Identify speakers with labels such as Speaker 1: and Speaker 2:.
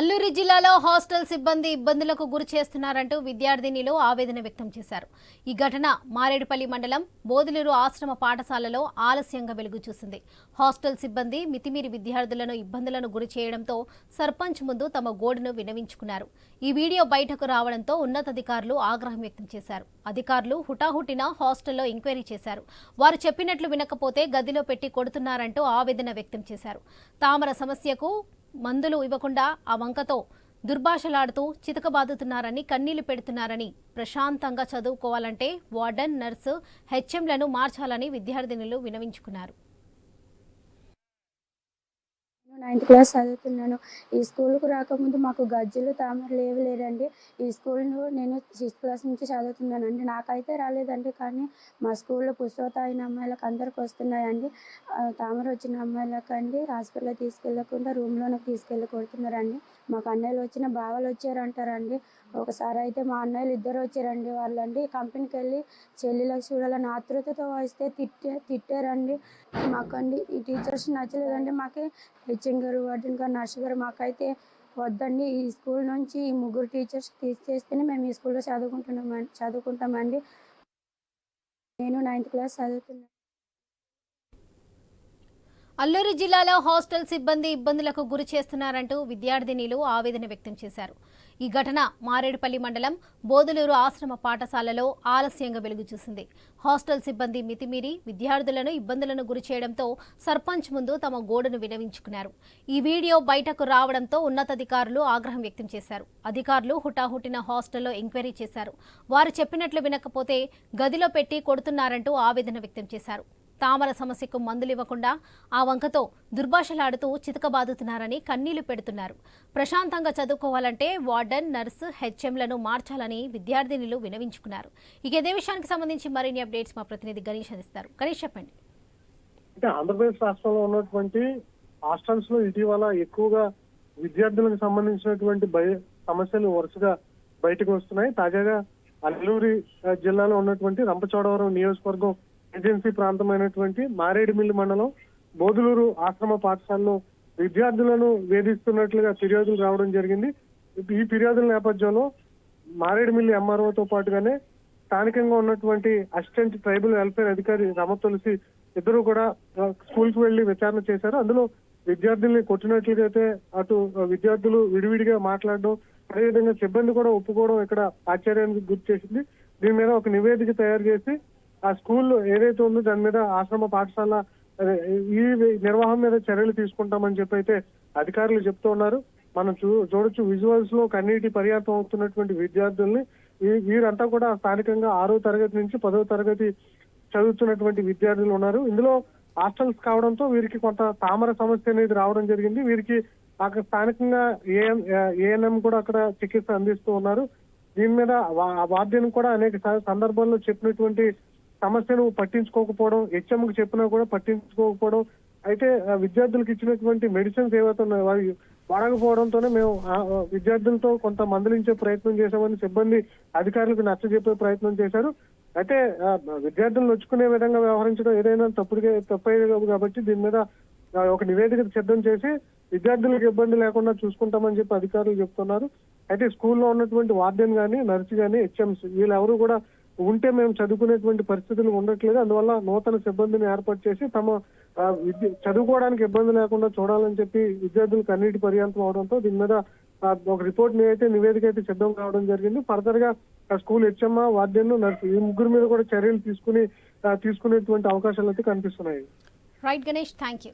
Speaker 1: అల్లూరి జిల్లాలో హాస్టల్ సిబ్బంది ఇబ్బందులకు గురి చేస్తున్నారంటూ విద్యార్థినిలు ఆవేదన వ్యక్తం చేశారు. ఈ ఘటన మారేడుపల్లి మండలం బోధులూరు ఆశ్రమ పాఠశాలలో ఆలస్యంగా వెలుగు చూసింది. హాస్టల్ సిబ్బంది మితిమీరి విద్యార్థులను ఇబ్బందులను గురి చేయడంతో సర్పంచ్ ముందు తమ గోడును వినవించుకున్నారు. ఈ వీడియో బయటకు రావడంతో ఉన్నతాధికారులు ఆగ్రహం వ్యక్తం చేశారు. అధికారులు హుటాహుటిన హాస్టల్లో ఎంక్వైరీ చేశారు. వారు చెప్పినట్లు వినకపోతే గదిలో పెట్టి కొడుతున్నారంటూ ఆవేదన వ్యక్తం చేశారు. తామర సమస్యకు మందులు ఇవ్వకుండా ఆ వంకతో దుర్భాషలాడుతూ చితకబాదుతున్నారని కన్నీళ్ళు పెడుతున్నారని ప్రశాంతంగా చదువుకోవాలంటే వార్డెన్ నర్సు హెచ్ఎంలను మార్చాలని విద్యార్థినులు వినవించుకున్నారు.
Speaker 2: నైన్త్ క్లాస్ చదువుతున్నాను. ఈ స్కూల్కు రాకముందు మాకు గజ్జలు తామరలు ఏవి లేదండి. ఈ స్కూల్ను నేను సిక్స్త్ క్లాస్ నుంచి చదువుతున్నానండి. నాకైతే రాలేదండి కానీ మా స్కూల్లో పుస్తక అయిన అమ్మాయిలకు అందరికి వస్తున్నాయండి. తామర వచ్చిన అమ్మాయిలకు అండి హాస్పిటల్లో తీసుకెళ్ళకుండా రూమ్లోనే తీసుకెళ్ళి కొడుతున్నారండి. మాకు అన్నయ్యలు వచ్చిన బావలు వచ్చారంటారండి. ఒకసారి అయితే మా అన్నయ్యలు ఇద్దరు వచ్చారండి వాళ్ళండి. కంపెనీకి వెళ్ళి చెల్లెలకు చూడాలని ఆతృతతో వస్తే తిట్టే తిట్టారండి. మాకండి ఈ టీచర్స్ నచ్చలేదండి మాకే. హెచ్ఎం గారు వార్డెన్ గారు నర్స్ గారు మాకైతే వద్దండి. ఈ స్కూల్ నుంచి ఈ ముగ్గురు టీచర్స్ తీసేస్తేనే మేము ఈ స్కూల్లో చదువుకుంటున్నాం చదువుకుంటామండి. నేను నైన్త్ క్లాస్ చదువుతున్నాను.
Speaker 1: అల్లూరు జిల్లాలో హాస్టల్ సిబ్బంది ఇబ్బందులకు గురి చేస్తున్నారంటూ విద్యార్థినిలు ఆవేదన వ్యక్తం చేశారు. ఈ ఘటన మారేడుపల్లి మండలం బోధులూరు ఆశ్రమ పాఠశాలలో ఆలస్యంగా వెలుగు చూసింది. హాస్టల్ సిబ్బంది మితిమీరి విద్యార్థులను ఇబ్బందులను గురి చేయడంతో సర్పంచ్ ముందు తమ గోడును వినవించుకున్నారు ఈ వీడియో బయటకు రావడంతో ఉన్నతాధికారులు ఆగ్రహం వ్యక్తం చేశారు. అధికారులు హుటాహుటిన హాస్టల్లో ఎంక్వైరీ చేశారు. వారు చెప్పినట్లు వినకపోతే గదిలో పెట్టి కొడుతున్నారంటూ ఆవేదన వ్యక్తం చేశారు. తామర సమస్యకు మందులు ఇవ్వకుండా ఆ వంకతో దుర్భాషలాడుతూ చితకబాదుతున్నారని కన్నీళ్ళు పెడుతున్నారు. ప్రశాంతంగా చదువుకోవాలంటే వార్డెన్ నర్సు హెచ్ఎంలను మార్చాలని విద్యార్థినులు వినవించుకున్నారు. ఇక ఇదే విషయానికి సంబంధించి మరిన్ని అప్డేట్స్ మా ప్రతినిధి గణేష్ అందిస్తారు. గణేష్ చెప్పండి.
Speaker 3: ఆంధ్రప్రదేశ్ రాష్ట్రంలో ఉన్నటువంటి హాస్టల్స్లో ఇటీవల ఎక్కువగా విద్యార్థులకు సంబంధించినటువంటి భయ సమస్యలు వరుసగా బయటకు వస్తున్నాయి. తాజాగా అల్లూరి జిల్లాలో ఉన్నటువంటి రంపచోడవరం నియోజకవర్గం ఏజెన్సీ ప్రాంతమైనటువంటి మారేడుమిల్లి మండలం బోధులూరు ఆశ్రమ పాఠశాలలో విద్యార్థులను వేధిస్తున్నట్లుగా ఫిర్యాదులు రావడం జరిగింది. ఈ ఫిర్యాదుల నేపథ్యంలో మారేడుమిల్లి ఎంఆర్ఓతో పాటుగానే స్థానికంగా ఉన్నటువంటి అసిస్టెంట్ ట్రైబల్ వెల్ఫేర్ అధికారి రమ తులసి ఇద్దరు కూడా స్కూల్కి స్కూల్ వెళ్ళి విచారణ చేశారు. అందులో విద్యార్థుల్ని కొట్టినట్లుగా అయితే అటు విద్యార్థులు విడివిడిగా మాట్లాడడం అదేవిధంగా సిబ్బంది కూడా ఒప్పుకోవడం ఇక్కడ ఆశ్చర్యానికి గురి చేసింది. దీని మీద ఒక నివేదిక తయారు చేసి ఆ స్కూల్ ఏదైతే ఉందో దాని మీద ఆశ్రమ పాఠశాల ఈ నిర్వాహం మీద చర్యలు తీసుకుంటామని చెప్పి అయితే అధికారులు చెప్తూ ఉన్నారు. మనం చూ చూడొచ్చు విజువల్స్లో కన్నీటి పర్యాప్తం అవుతున్నటువంటి విద్యార్థుల్ని వీరంతా కూడా స్థానికంగా ఆరో తరగతి నుంచి పదో తరగతి చదువుతున్నటువంటి విద్యార్థులు ఉన్నారు. ఇందులో హాస్టల్స్ కావడంతో వీరికి కొంత తామర సమస్య అనేది రావడం జరిగింది. వీరికి అక్కడ స్థానికంగా ఏఎం ఏఎన్ఎం కూడా అక్కడ చికిత్స అందిస్తూ ఉన్నారు. దీని మీద వా- కూడా అనేక సందర్భాల్లో చెప్పినటువంటి సమస్యను పట్టించుకోకపోవడం హెచ్ఎంకి చెప్పినా కూడా పట్టించుకోకపోవడం అయితే ఆ, విద్యార్థులకు ఇచ్చినటువంటి మెడిసిన్స్ ఏవైతే ఉన్నాయో వారి వాడకపోవడంతోనే మేము విద్యార్థులతో కొంత మందలించే ప్రయత్నం చేశామని సిబ్బంది అధికారులకు నచ్చజెప్పే ప్రయత్నం చేశారు. అయితే విద్యార్థులు నొచ్చుకునే విధంగా వ్యవహరించడం ఏదైనా తప్పుడుగా తప్పయ్యేది కాబట్టి దీని మీద ఒక నివేదిక సిద్ధం చేసి విద్యార్థులకు ఇబ్బంది లేకుండా చూసుకుంటామని చెప్పి అధికారులు చెప్తున్నారు. అయితే స్కూల్లో ఉన్నటువంటి వార్డెన్ కానీ నర్సు కానీ హెచ్ఎంస్ వీళ్ళెవరూ కూడా ఉంటే మేము చదువుకునేటువంటి పరిస్థితులు ఉండట్లేదు. అందువల్ల నూతన సిబ్బందిని ఏర్పాటు చేసి తమ విద్య చదువుకోవడానికి ఇబ్బంది లేకుండా చూడాలని చెప్పి విద్యార్థులకు అన్నిటి పర్యాంతం అవడంతో దీని మీద ఒక రిపోర్ట్ అయితే నివేదిక అయితే సిద్ధం కావడం జరిగింది. ఫర్దర్గా స్కూల్ హెచ్ఎమ్మ వార్డెన్ నర్సు ఈ ముగ్గురు మీద కూడా చర్యలు తీసుకుని తీసుకునేటువంటి అవకాశాలు అయితే కనిపిస్తున్నాయి.
Speaker 1: Right Ganesh thank you